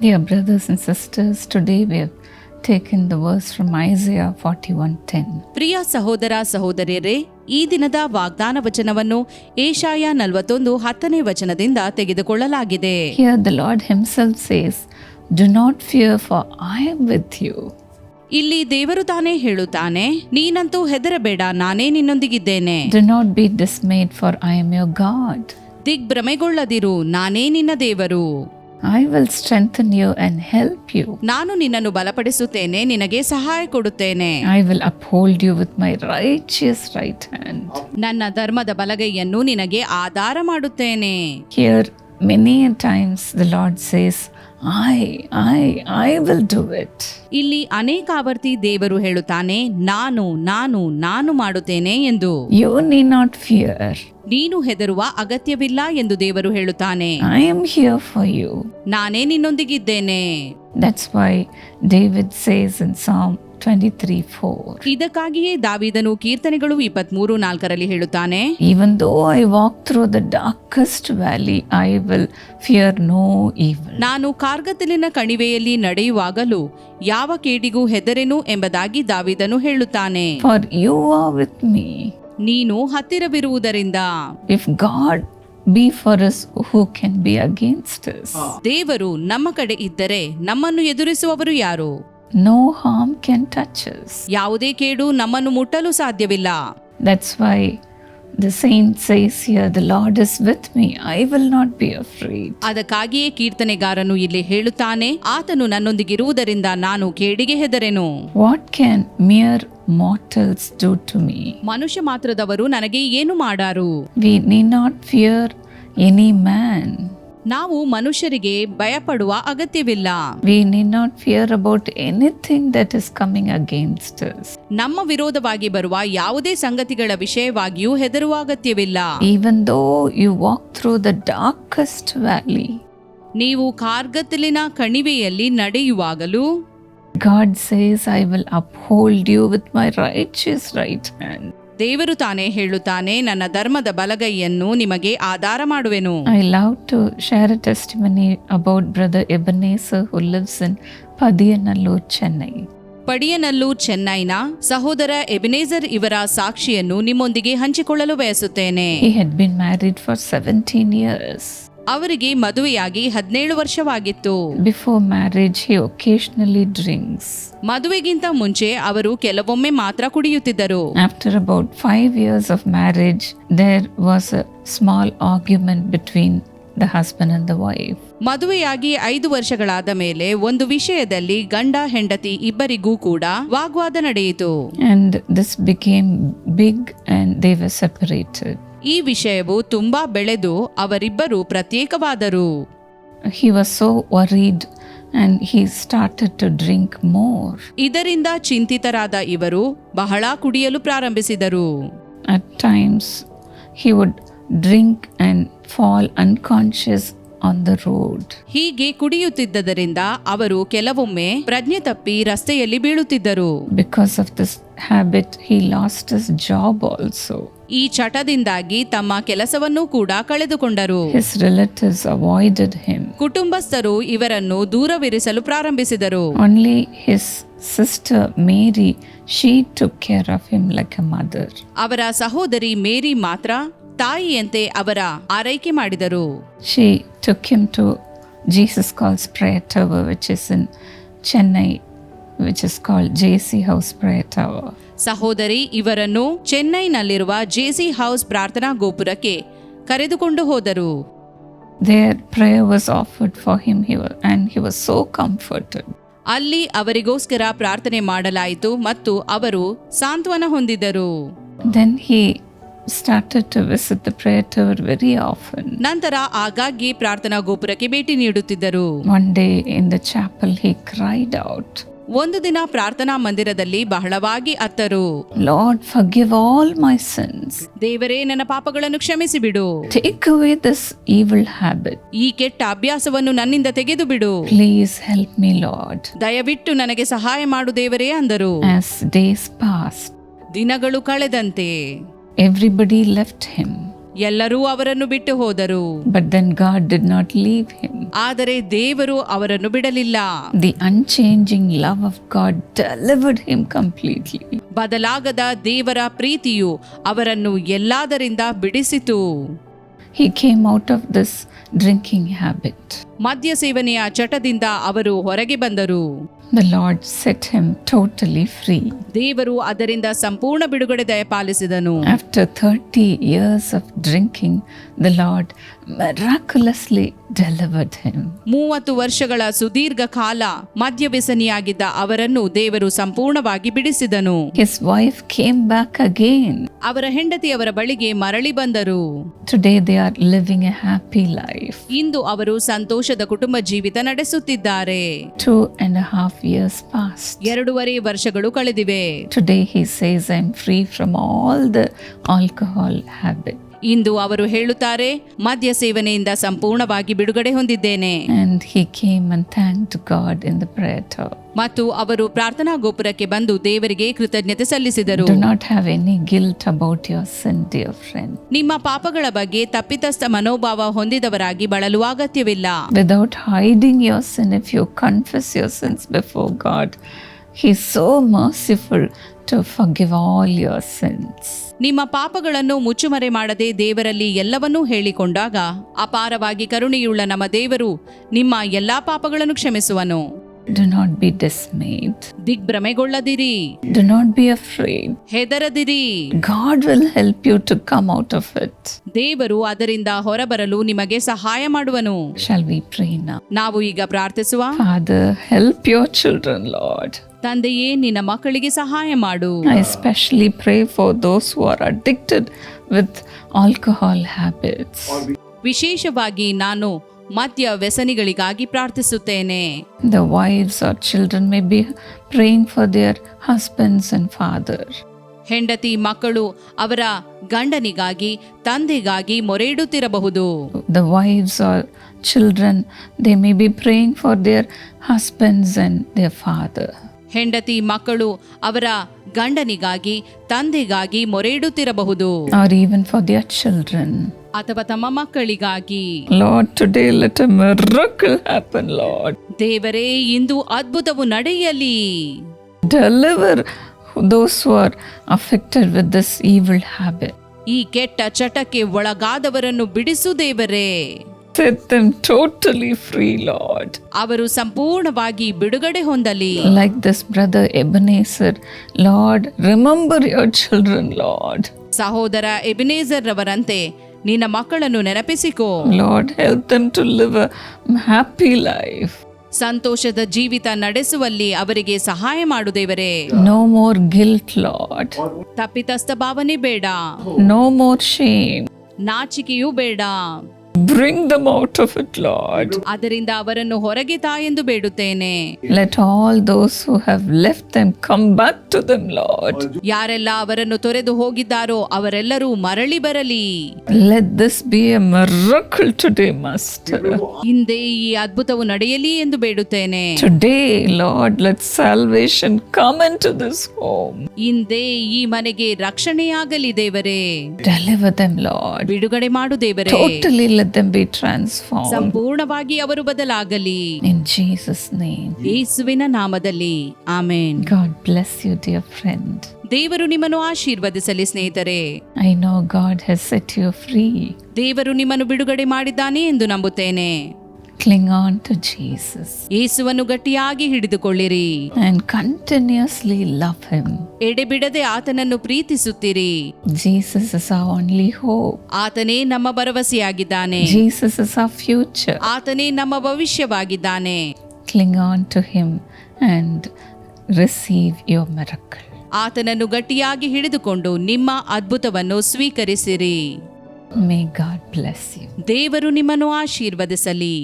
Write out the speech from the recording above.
Dear brothers and sisters, today we have taken the verse from Isaiah 41:10. ಪ್ರಿಯ ಸಹೋದರ ಸಹೋದರಿಯರೇ ಈ ದಿನದ ವಾಗ್ದಾನ ವಚನವನ್ನು ಏಷಾಯ ನಲವತ್ತೊಂದು ಹತ್ತನೇ ವಚನದಿಂದ ತೆಗೆದುಕೊಳ್ಳಲಾಗಿದೆ Here the Lord Himself says, Do not fear, for I am with you. ಇಲ್ಲಿ ದೇವರು ತಾನೇ ಹೇಳುತ್ತಾನೆ ನೀನಂತೂ ಹೆದರಬೇಡ ನಾನೇ ನಿನ್ನೊಂದಿಗಿದ್ದೇನೆ Do not be dismayed, for I am your God. ದಿಗ್ಭ್ರಮೆಗೊಳ್ಳದಿರು ನಾನೇ ನಿನ್ನ ದೇವರು I will strengthen you and help you. ನಾನು ನಿನ್ನನ್ನು ಬಲಪಡಿಸುತ್ತೇನೆ ನಿನಗೆ ಸಹಾಯ ಕೊಡುತ್ತೇನೆ I will uphold you with my righteous right hand. ನನ್ನ ಧರ್ಮದ ಬಲಗೈಯನ್ನು ನಿನಗೆ ಆಧಾರ ಮಾಡುತ್ತೇನೆ Here, many a times the Lord says, I I will do it ಇಲ್ಲಿ ಅನೇಕ ಆವರ್ತಿ ದೇವರು ಹೇಳುತ್ತಾನೆ ನಾನು ನಾನು ನಾನು ಮಾಡುತ್ತೇನೆ ಎಂದು. ಯು ನೀ ನಾಟ್ ಫಿಯರ್ ನೀನು ಹೆದರುವ ಅಗತ್ಯವಿಲ್ಲ ಎಂದು ದೇವರು ಹೇಳುತ್ತಾನೆ. I am here for you ನಾನೇ ನಿನ್ನೊಂದಿಗಿದ್ದೇನೆ. That's why David says in in Psalm 23 4, ಇದಕ್ಕಾಗಿಯೇ ದಾವಿದನು ಕೀರ್ತನೆಗಳು ಇಪ್ಪತ್ಮೂರು ನಾಲ್ಕರಲ್ಲಿ ಹೇಳುತ್ತಾನೆ even though I walk through the darkest valley I will fear no evil ನಾನು ಕಾರ್ಗತ್ತಲಿನ ಕಣಿವೆಯಲ್ಲಿ ನಡೆಯುವಾಗಲೂ ಯಾವ ಕೇಡಿಗೂ ಹೆದರೆನು ಎಂಬುದಾಗಿ ದಾವಿದನು ಹೇಳುತ್ತಾನೆ. For you are with me ನೀನು ಹತ್ತಿರವಿರುವುದರಿಂದ if God be for us, who can be against us? ದೇವರು ನಮ್ಮ ಕಡೆ ಇದ್ದರೆ ನಮ್ಮನ್ನು ಎದುರಿಸುವವರು ಯಾರು? No harm can touch us. ಯಾವುದೇ ಕೇಡು ನಮ್ಮನ್ನು ಮುಟ್ಟಲು ಸಾಧ್ಯವಿಲ್ಲ That's why the saint says here, The Lord is with me. I will not be afraid. ಅದಕ್ಕಾಗಿಯೇ ಕೀರ್ತನೆಗಾರನು ಇಲ್ಲಿ ಹೇಳುತ್ತಾನೆ ಆತನು ನನ್ನೊಂದಿಗಿರುವುದರಿಂದ ನಾನು ಕೇಡಿಗೆ ಹೆದರೆನು What can mere mortals do to me? ಮನುಷ್ಯ ಮಾತ್ರದವರು ನನಗೆ ಏನು ಮಾಡಾರು We need not fear any man. ನಾವು ಮನುಷ್ಯರಿಗೆ ಭಯಪಡುವ ಅಗತ್ಯವಿಲ್ಲ We need not fear about anything that is coming against us. ನಮ್ಮ ವಿರೋಧವಾಗಿ ಬರುವ ಯಾವುದೇ ಸಂಗತಿಗಳ ವಿಷಯವಾಗಿಯೂ ಹೆದರುವ ಅಗತ್ಯವಿಲ್ಲ Even though you walk through the darkest valley, ನೀವು ಕಾರ್ಗತ್ತಲಿನ ಕಣಿವೆಯಲ್ಲಿ ನಡೆಯುವಾಗಲೂ God says, I will uphold you with my righteous right hand. ದೇವರು ತಾನೇ ಹೇಳುತ್ತಾನೆ ನನ್ನ ಧರ್ಮದ ಬಲಗೈಯನ್ನು ನಿಮಗೆ ಆಧಾರ ಮಾಡುವೆನು. I love to share testimony about brother Ebenezer ಹುಲ್ಲಿವ್ಸನ್ ಪದಿಯನಲ್ಲೂ ಚೆನ್ನೈ ಪಡಿಯನಲ್ಲೂ ಚೆನ್ನೈನ ಸಹೋದರ ಎಬಿನೇಜರ್ ಇವರ ಸಾಕ್ಷಿಯನ್ನು ನಿಮ್ಮೊಂದಿಗೆ ಹಂಚಿಕೊಳ್ಳಲು ಬಯಸುತ್ತೇನೆ. He had been married for seventeen years ಅವರಿಗೆ ಮದುವೆಯಾಗಿ ಹದಿನೇಳು ವರ್ಷವಾಗಿತ್ತು. ಬಿಫೋರ್ ಮ್ಯಾರೇಜ್ ಒಕೇಶನಲಿ ಡ್ರಿಂಕ್ಸ್ ಮದುವೆಗಿಂತ ಮುಂಚೆ ಅವರು ಕೆಲವೊಮ್ಮೆ ಮಾತ್ರ ಕುಡಿಯುತ್ತಿದ್ದರು. After about five years of marriage there was small argument between the husband and the wife ಮದುವೆಯಾಗಿ ಐದು ವರ್ಷಗಳಾದ ಮೇಲೆ ಒಂದು ವಿಷಯದಲ್ಲಿ ಗಂಡ ಹೆಂಡತಿ ಇಬ್ಬರಿಗೂ ಕೂಡ ವಾಗ್ವಾದ ನಡೆಯಿತು. And this became big and they were separated ಈ ವಿಷಯವು ತುಂಬಾ ಬೆಳೆದು ಅವರಿಬ್ಬರು ಪ್ರತ್ಯೇಕವಾದರು. He was so worried and he started to drink more ಇದರಿಂದ ಚಿಂತಿತರಾದ ಇವರು ಬಹಳ ಕುಡಿಯಲು ಪ್ರಾರಂಭಿಸಿದರು. At times he would drink and fall unconscious on the road ಹೀಗೆ ಕುಡಿಯುತ್ತಿದ್ದದರಿಂದ ಅವರು ಕೆಲವೊಮ್ಮೆ ಪ್ರಜ್ಞೆ ತಪ್ಪಿ ರಸ್ತೆಯಲ್ಲಿ ಬೀಳುತ್ತಿದ್ದರು. Because of this habit he lost his job also ಈ ಚಟದಿಂದಾಗಿ ತಮ್ಮ ಕೆಲಸವನ್ನು ಕೂಡ ಕಳೆದುಕೊಂಡರು His relatives avoided him. ಕುಟುಂಬಸ್ಥರು ಇವರನ್ನು ದೂರವಿರಿಸಲು ಪ್ರಾರಂಭಿಸಿದರು Only his sister Mary, she took care of him like a mother. ಅವರ ಸಹೋದರಿ ಮೇರಿ ಮಾತ್ರ ತಾಯಿಯಂತೆ ಅವರ ಆರೈಕೆ ಮಾಡಿದರು She took him to Jesus Calls Prayer Tower, which is in Chennai, which is called JC House Prayer Tower. ಸಹೋದರಿ ಇವರನ್ನು ಚೆನ್ನೈನಲ್ಲಿರುವ JC house ಪ್ರಾರ್ಥನಾ ಗೋಪುರಕ್ಕೆ ಕರೆದುಕೊಂಡು ಹೋದರು there prayer was offered for him, he and and he was so comforted. ಅಲ್ಲಿ ಅವರಿಗೋಸ್ಕರ ಪ್ರಾರ್ಥನೆ ಮಾಡಲಾಯಿತು ಮತ್ತು ಅವರು ಸಾಂತ್ವನ ಹೊಂದಿದರು then he started to visit the prayer tower very often. ನಂತರ ಆಗಾಗ್ಗೆ ಪ್ರಾರ್ಥನಾ ಗೋಪುರಕ್ಕೆ ಭೇಟಿ ನೀಡುತ್ತಿದ್ದರು One day in the chapel, he cried out, ಒಂದು ದಿನ ಪ್ರಾರ್ಥನಾ ಮಂದಿರದಲ್ಲಿ ಬಹಳವಾಗಿ ಅತ್ತರು Lord forgive all my sins. ದೇವರೇ ನನ್ನ ಪಾಪಗಳನ್ನು ಕ್ಷಮಿಸಿ ಬಿಡು Take away this evil habit. ಈ ಕೆಟ್ಟ ಅಭ್ಯಾಸವನ್ನು ನನ್ನಿಂದ ತೆಗೆದು ಬಿಡು Please help me, Lord. ದಯವಿಟ್ಟು ನನಗೆ ಸಹಾಯ ಮಾಡು ದೇವರೇ ಅಂದರು As days passed, ದಿನಗಳು ಕಳೆದಂತೆ everybody left him. ಎಲ್ಲರೂ ಅವರನ್ನು ಬಿಟ್ಟು ಹೋದರು. But then God did not leave him ಆದರೆ ದೇವರು ಅವರನ್ನು ಬಿಡಲಿಲ್ಲ. The unchanging love of God delivered him completely ಬದಲಾಗದ ದೇವರ ಪ್ರೀತಿಯು ಅವರನ್ನು ಎಲ್ಲಾದರಿಂದ ಬಿಡಿಸಿತು. He came out of this drinking habit ಮದ್ಯ ಸೇವನೆಯ ಚಟದಿಂದ ಅವರು ಹೊರಗೆ ಬಂದರು. The Lord set him totally free. ದೇವರು ಅದರಿಂದ ಸಂಪೂರ್ಣ ಬಿಡುಗಡೆ ದಯಪಾಲಿಸಿದನು After 30 years of drinking, the Lord miraculously delivered him. ಮೂವತ್ತು ವರ್ಷಗಳ ಸುದೀರ್ಘ ಕಾಲ ಮದ್ಯ ವ್ಯಸನಿಯಾಗಿದ್ದ ಅವರನ್ನು ದೇವರು ಸಂಪೂರ್ಣವಾಗಿ ಬಿಡಿಸಿದನು His wife came back again. ಅವರ ಹೆಂಡತಿ ಅವರ ಬಳಿಗೆ ಮರಳಿ ಬಂದರು Today they are living a happy life. ಇಂದು ಅವರು ಸಂತೋಷದ ಕುಟುಂಬ ಜೀವಿತ ನಡೆಸುತ್ತಿದ್ದಾರೆ two and a half years passed. ಎರಡೂವರೆ ವರ್ಷಗಳು ಕಳೆದಿವೆ Today he says, I'm free from all the alcohol habit. ಇಂದು ಅವರು ಹೇಳುತ್ತಾರೆ ಮದ್ಯ ಸೇವನೆಯಿಂದ ಸಂಪೂರ್ಣವಾಗಿ ಬಿಡುಗಡೆ ಹೊಂದಿದ್ದೇನೆ. ಕೇಮ್ ಟು ಗಾಡ್ ಮತ್ತು ಅವರು ಪ್ರಾರ್ಥನಾ ಗೋಪುರಕ್ಕೆ ಬಂದು ದೇವರಿಗೆ ಕೃತಜ್ಞತೆ ಸಲ್ಲಿಸಿದರು. Have any guilt about friend ನಿಮ್ಮ ಪಾಪಗಳ ಬಗ್ಗೆ ತಪ್ಪಿತಸ್ಥ ಮನೋಭಾವ ಹೊಂದಿದವರಾಗಿ ಬಳಲು ಅಗತ್ಯವಿಲ್ಲ. Without hiding your sin if you confess your sins before God he so merciful to forgive all your sins ನಿಮ್ಮ ಪಾಪಗಳನ್ನು ಮುಚ್ಚುಮರೆ ಮಾಡದೆ ದೇವರಲ್ಲಿ ಎಲ್ಲವನ್ನೂ ಹೇಳಿಕೊಂಡಾಗ ಅಪಾರವಾಗಿ ಕರುಣೆಯುಳ್ಳ ನಮ್ಮ ದೇವರು ನಿಮ್ಮ ಎಲ್ಲಾ ಪಾಪಗಳನ್ನು ಕ್ಷಮಿಸುವನು Do not be dismayed. ದಿಗ್ಭ್ರಮೆಗೊಳ್ಳದಿರಿ Do not be afraid. ಹೆದರದಿರಿ God will help you to come out of it. ದೇವರು ಅದರಿಂದ ಹೊರಬರಲು ನಿಮಗೆ ಸಹಾಯ ಮಾಡುವನು Shall we pray now? ನಾವು ಈಗ ಪ್ರಾರ್ಥಿಸುವ Father, help your children, Lord. ತಂದೆಯೇ ನಿನ್ನ ಮಕ್ಕಳಿಗೆ ಸಹಾಯ ಮಾಡು. Especially pray for those who are addicted with alcohol habits ವಿಶೇಷವಾಗಿ ನಾನು ಮದ್ಯ ವ್ಯಸನಿಗಳಿಗಾಗಿ ಪ್ರಾರ್ಥಿಸುತ್ತೇನೆ. The wives or children may be praying for their husbands and father ಹೆಂಡತಿ ಮಕ್ಕಳು ಅವರ ಗಂಡನಿಗಾಗಿ ತಂದೆಗಾಗಿ ಮೊರೆ ಇಡುತ್ತಿರಬಹುದು the wives or children they may be praying for their husbands and their father ಹೆಂಡತಿ ಮಕ್ಕಳು ಅವರ ಗಂಡನಿಗಾಗಿ ತಂದೆಗಾಗಿ ಮೊರೆ ಇಡುತ್ತಿರಬಹುದು ಈವನ್ ಫಾರ್ ಅಥವಾ ತಮ್ಮ ಮಕ್ಕಳಿಗಾಗಿ. ಟು ಲೆಟ್ ದೇವರೇ ಇಂದು ಅದ್ಭುತವು ನಡೆಯಲಿ. ದೋಸ್ ಈ ಕೆಟ್ಟ ಚಟಕ್ಕೆ ಒಳಗಾದವರನ್ನು ಬಿಡಿಸು ದೇವರೇ. Set them totally free, Lord. ಅವರು ಸಂಪೂರ್ಣವಾಗಿ ಬಿಡುಗಡೆ ಹೊಂದಲಿ Like this brother Ebenezer, Lord, remember your children, Lord. ಸಹೋದರ ಎಬಿನೇಜರ್ ರವರಂತೆ ನಿನ್ನ ಮಕ್ಕಳನ್ನು ನೆನಪಿಸಿಕೋ Lord, help them to live a happy life. ಸಂತೋಷದ ಜೀವಿತ ನಡೆಸುವಲ್ಲಿ ಅವರಿಗೆ ಸಹಾಯ ಮಾಡು ದೇವರೇ No more guilt, Lord. ತಪ್ಪಿತಸ್ಥ ಭಾವನೆ ಬೇಡ No more shame. ನಾಚಿಕೆಯೂ ಬೇಡ Bring them out of it, Lord. ಅದರಿಂದ ಅವರನ್ನು ಹೊರಗೆ ತಾ ಎಂದು ಬೇಡುತ್ತೇನೆ Let all those who have left them come back to them, Lord. ಯಾರೆಲ್ಲ ಅವರನ್ನು ತೊರೆದು ಹೋಗಿದ್ದಾರೋ ಅವರೆಲ್ಲರೂ ಮರಳಿ ಬರಲಿ Let this be a miracle today, Master. ಹಿಂದೆ ಈ ಅದ್ಭುತವು ನಡೆಯಲಿ ಎಂದು ಬೇಡುತ್ತೇನೆ Today, Lord, let salvation come into this home. ಹಿಂದೆ ಈ ಮನೆಗೆ ರಕ್ಷಣೆಯಾಗಲಿ ದೇವರೇ Deliver them, Lord. ಬಿಡುಗಡೆ ಮಾಡು ದೇವರೇ Totally let them be transformed. ಸಂಪೂರ್ಣವಾಗಿ ಅವರು ಬದಲಾಗಲಿ In Jesus' name. ಯೇಸುವಿನ ನಾಮದಲ್ಲಿ ಆಮೇನ್ God bless you, dear friend. ದೇವರು ನಿಮ್ಮನ್ನು ಆಶೀರ್ವದಿಸಲಿ ಸ್ನೇಹಿತರೆ I know God has set you free. ದೇವರು ನಿಮ್ಮನ್ನು ಬಿಡುಗಡೆ ಮಾಡಿದ್ದಾನೆ ಎಂದು ನಂಬುತ್ತೇನೆ Cling on to Jesus ಯೇಸುವನ್ನು ಗಟ್ಟಿಯಾಗಿ ಹಿಡಿದುಕೊಳ್ಳಿರಿ and continuously love Him. ಎಡೆಬಿಡದೆ ಆತನನ್ನು ಪ್ರೀತಿಸುತ್ತೀರಿ Jesus is our only hope. ಆತನೇ ನಮ್ಮ ಭರವಸೆಯಾಗಿದ್ದಾನೆ Jesus is our future. ಆತನೇ ನಮ್ಮ ಭವಿಷ್ಯವಾಗಿದ್ದಾನೆ Cling on to Him and receive your miracle. ಆತನನ್ನು ಗಟ್ಟಿಯಾಗಿ ಹಿಡಿದುಕೊಂಡು ನಿಮ್ಮ ಅದ್ಭುತವನ್ನು ಸ್ವೀಕರಿಸಿರಿ May God bless you. ದೇವರು ನಿಮ್ಮನ್ನು ಆಶೀರ್ವದಿಸಲಿ